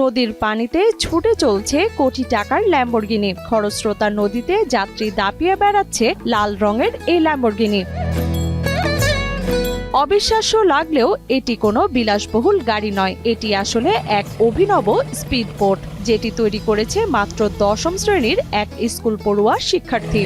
নদীর পানিতে ছুটে চলছে কোটি টাকার ল্যাম্বরগিনি। খরস্রোতা নদীতে যাত্রী দাপিয়ে বেড়াচ্ছে লাল রঙের এই ল্যাম্বরগিনি। অবিশ্বাস্য লাগলেও এটি কোনো বিলাসবহুল গাড়ি নয়। এটি আসলে এক অভিনব স্পিড বোট, যেটি তৈরি করেছে মাত্র দশম শ্রেণির এক স্কুল পড়ুয়া শিক্ষার্থী।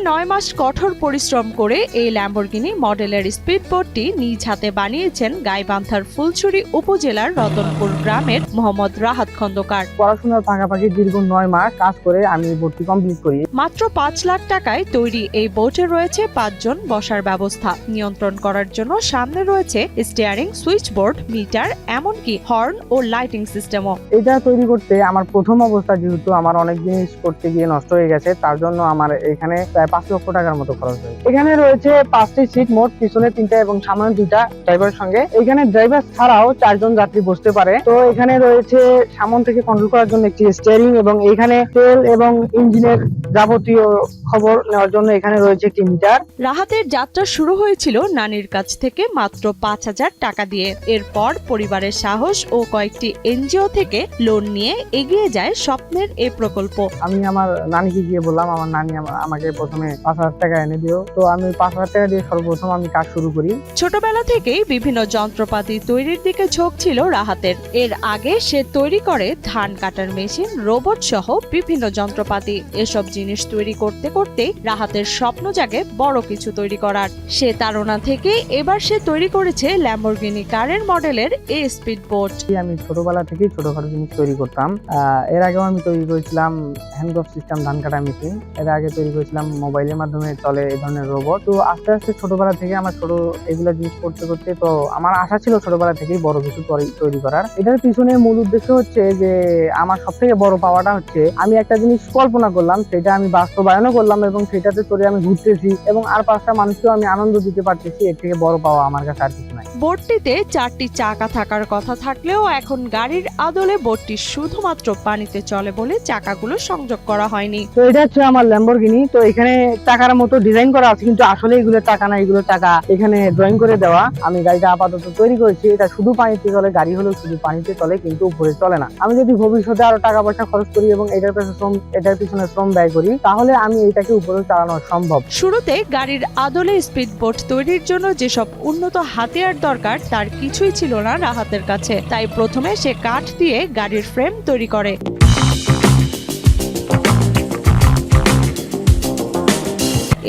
প্রায় নয় মাস কঠোর পরিশ্রম করে এই ল্যাম্বরগিনি মডেলের স্পিডবোটটি নিজ হাতে বানিয়েছেন গাইবান্ধার ফুলছড়ি উপজেলার রতনপুর গ্রামের মোহাম্মদ রাহাত খন্দকার। পড়াশোনার পাশাপাশি দীর্ঘ নয় মাস কাজ করে আমি ভর্তি কমপ্লিট করি। মাত্র পাঁচ লাখ টাকায় তৈরি এই বোটে রয়েছে পাঁচজন বসার ব্যবস্থা। নিয়ন্ত্রণ করার জন্য সামনে রয়েছে স্টিয়ারিং সুইচবোর্ড মিটার এমনকি হর্ন ও লাইটিং সিস্টেমও এটা তৈরি করতে আমার প্রথম অবস্থা যেহেতু আমার অনেক জিনিস করতে গিয়ে নষ্ট হয়ে গেছে তার জন্য আমার এখানে প্রায় পাঁচ লক্ষ টাকার মতো খরচ হয়েছে। এখানে রয়েছে পাঁচটি সিট মোট পিছনে তিনটা এবং সামনে দুইটা ড্রাইভারের সঙ্গে। এখানে ড্রাইভার ছাড়াও চারজন যাত্রী বসতে পারে। তো এখানে রয়েছে সামন থেকে কন্ট্রোল করার জন্য একটি স্টিয়ারিং এবং এখানে তেল এবং ইঞ্জিনের যাবতীয় খবর নেওয়ার জন্য এখানে রয়েছে একটি মিটার রাহাতের যাত্রা শুরু হয়েছিল নানির কাছ থেকে মাত্র পাঁচ হাজার টাকা দিয়ে। এরপর পরিবারের সাহস ও কয়েকটি এনজিও থেকে লোন নিয়ে এগিয়ে যায় স্বপ্নের এ প্রকল্প। আমি আমার নানিকে গিয়ে বললাম আমার নানি আমা- আমাকে প্রথমে পাঁচ হাজার টাকা এনে দিও। তো আমি পাঁচ হাজার টাকা দিয়ে সর্বপ্রথম আমি কাজ শুরু করি। ছোটবেলা থেকেই বিভিন্ন যন্ত্রপাতি তৈরির দিকে ঝোঁক ছিল রাহাতের। এর আগে সে তৈরি করে ধান কাটার মেশিন রোবট সহ বিভিন্ন যন্ত্রপাতি। এসব জিনিস তৈরি করতে করতে রাহাতের স্বপ্ন জাগে বড় কিছু তৈরি করার। সে তারা থেকে এবার সে তৈরি করেছে ল্যাম্বরগিনি কারের মডেলের এ স্পিড বোট। আমি ছোটবেলা থেকেই ছোটখাটো জিনিস তৈরি করতাম। আহ, এর আগেও আমি তৈরি করেছিলাম হ্যান্ডগ্রাফ সিস্টেম ধান কাটা মেশিন এর আগে তৈরি করেছিলাম মোবাইলের মাধ্যমে চলে এই ধরনের রোবট তো আস্তে আস্তে ছোটবেলা থেকে আমার ছোট এগুলো জিনিস করতে করতে তো আমার আশা ছিল ছোটবেলা থেকেই বড় কিছু তৈরি- করার। এটার পিছনে মূল উদ্দেশ্য হচ্ছে যে আমার সব থেকে বড় পাওয়াটা হচ্ছে আমি একটা জিনিস কল্পনা করলাম সেটা আমি বাস্তবায়নও করলাম এবং সেটাতে চড়ে আমি ঘুরতেছি এবং আর পাঁচটা মানুষকেও আমি আনন্দ দিতে পারতেছি এর থেকে বড় পাওয়া আমার কাছে আর কিছু নাই। বোটটিতে চারটি চাকা থাকার কথা থাকলেও এখন গাড়ির আদলে বোটটি শুধুমাত্র পানিতে চলে বলে চাকাগুলো সংযোগ করা হয়নি। তো এটা হচ্ছে আমার ল্যাম্বরগিনি তো এখানে টাকার মতো ডিজাইন করা আছে, কিন্তু আসলে এগুলো টাকা না, এগুলো টাকা এখানে ড্রয়িং করে দেওয়া। আমি গাড়িটা আপাতত তৈরি করেছি, এটা শুধু পানিতে চলে, গাড়ি হলেও শুধু পানিতে চলে, কিন্তু উপরে চলে না। আমি যদি ভবিষ্যতে আরও টাকা পয়সা খরচ করি এবং এটার পেছনে শ্রম, এটার পিছনে শ্রম ব্যয় করি, তাহলে আমি এটাকে উপরে চালানো সম্ভব। শুরুতে গাড়ির আদলে স্পিড বোট তৈরির জন্য যেসব উন্নত হাতিয়ার দরকার, তার কিছুই ছিল না রাহাতের কাছে। তাই প্রথমে সে কাঠ দিয়ে গাড়ির ফ্রেম তৈরি করে।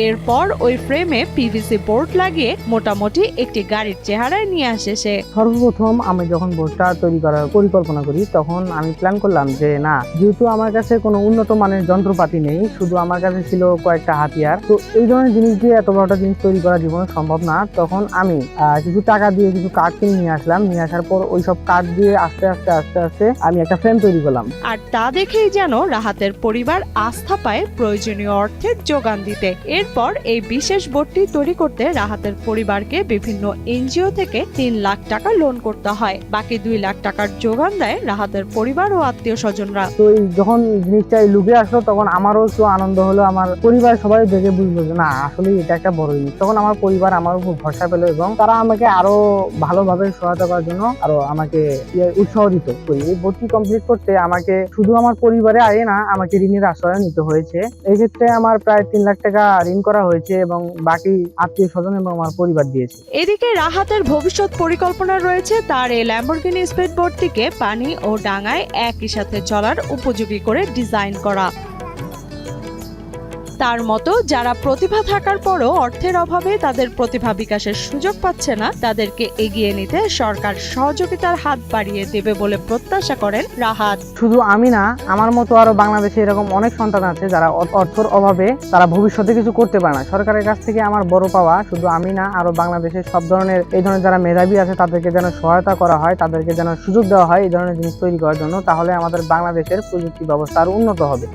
এরপর ওই ফ্রেমে পিভিসি বোর্ড লাগিয়ে মোটামুটি একটি গাড়ির চেহারায় নিয়ে আসে সে। সর্বপ্রথম আমি যখন বোর্ডটা তৈরি করার পরিকল্পনা করি তখন আমি প্ল্যান করলাম যে না যেহেতু আমার কাছে কোনো উন্নত মানের যন্ত্রপাতি নেই শুধু আমার কাছে ছিল কয়েকটা হাতিয়ার তো এই ধরনের জিনিস দিয়ে এত বড়টা জিনিস তৈরি করা জীবনে সম্ভব না। তখন আমি কিছু টাকা দিয়ে কিছু কাঠ কিনে নিয়ে আসলাম নিয়ে আসার পর ওই সব কাঠ দিয়ে আস্তে আস্তে আস্তে আস্তে আমি একটা ফ্রেম তৈরি করলাম। আর তা দেখেই যেন রাহাতের পরিবার আস্থা পায় প্রয়োজনীয় অর্থের যোগান দিতে। এরপর এই বিশেষ বোটটি তৈরি করতে রাহাতের পরিবারকে বিভিন্ন এনজিও থেকে তিন লাখ টাকা লোন করতে হয়। বাকি দুই লাখ টাকার যোগান দেয় রাহাতের পরিবার ও আত্মীয় স্বজনরা। তো যখন জিনিসটা এই লুকে আসলো, তখন আমারও একটু আনন্দ হলো। আমার পরিবার সবাই দেখে বুঝলো যে, না আসলে এটা একটা বড় জিনিস। তখন আমার পরিবার আমার উপর ভরসা পেল এবং তারা আমাকে আরও ভালোভাবে সহায়তা করার জন্য আরও আমাকে ইয়ে উৎসাহ দিত। এই ভর্তি কমপ্লিট করতে আমাকে শুধু আমার পরিবারে আয়ে না, আমাকে ঋণের আশ্রয় নিতে হয়েছে। এক্ষেত্রে আমার প্রায় তিন লাখ টাকা ঋণ করা হয়েছে এবং বাকি আত্মীয় স্বজন এবং আমার পরিবার দিয়েছে। এদিকে রাহাতের ভবিষ্যৎ পরিকল্পনা রয়েছে, তার এই ল্যাম্বরগিনি স্পিডবোর্ডটিকে পানি ও ডাঙায় একই সাথে চলার উপযোগী করে ডিজাইন করা। তার মতো যারা প্রতিভা থাকার পরও অর্থের অভাবে তাদের প্রতিভা বিকাশের সুযোগ পাচ্ছে না, তাদেরকে এগিয়ে নিতে সরকার সহযোগিতার হাত বাড়িয়ে দেবে বলে প্রত্যাশা করেন রাহাত। শুধু আমি না, আমার মতো আরও বাংলাদেশে এরকম অনেক সন্তান আছে যারা অর্থের অভাবে তারা ভবিষ্যতে কিছু করতে পারে না। সরকারের কাছ থেকে আমার বড় পাওয়া শুধু আমি না, আরও বাংলাদেশের সব ধরনের এই ধরনের যারা মেধাবী আছে তাদেরকে যেন সহায়তা করা হয়, তাদেরকে যেন সুযোগ দেওয়া হয় এই ধরনের জিনিস তৈরি করার জন্য, তাহলে আমাদের বাংলাদেশের প্রযুক্তি ব্যবস্থা আরও উন্নত হবে।